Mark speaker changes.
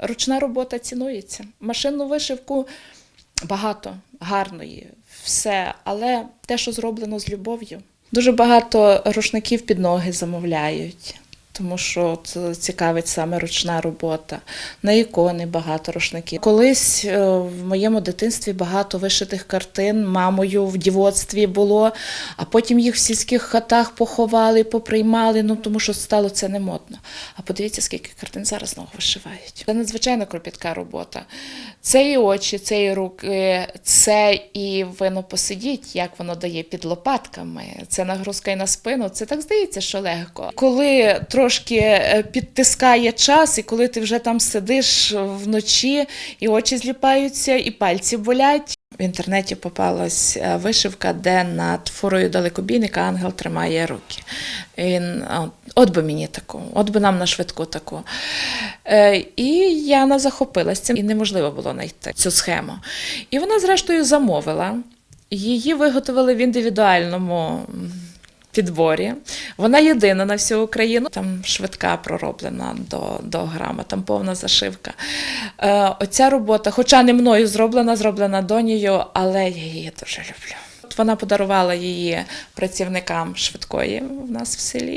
Speaker 1: ручна робота цінується. Машинну вишивку багато, гарної, все, але те, що зроблено з любов'ю. Дуже багато рушників під ноги замовляють. Тому що це цікавить саме ручна робота. На ікони багато рушників. Колись е, в моєму дитинстві багато вишитих картин мамою в дівоцтві було, а потім їх в сільських хатах поховали, поприймали, ну тому що стало це не модно. А подивіться, скільки картин зараз знову вишивають. Це надзвичайно кропітка робота. Це і очі, це і руки, це і вино посидіть, як воно дає під лопатками. Це нагрузка і на спину. Це так здається, що легко. Коли трошки е, підтискає час, і коли ти вже там сидиш вночі, і очі зліпаються, і пальці болять. В інтернеті попалась е, вишивка, де над фурою далекобійника ангел тримає руки. Він, от, би мені таку, от би нам на швидку таку. Е, і Яна захопилась цим, і неможливо було знайти цю схему. І вона, зрештою, замовила. Її виготовили в індивідуальному підборі. Вона єдина на всю Україну. Там швидка пророблена до, до грама, там повна зашивка. Е, оця робота, хоча не мною зроблена, зроблена донією, але я її дуже люблю. Вона подарувала її працівникам швидкої в нас в селі.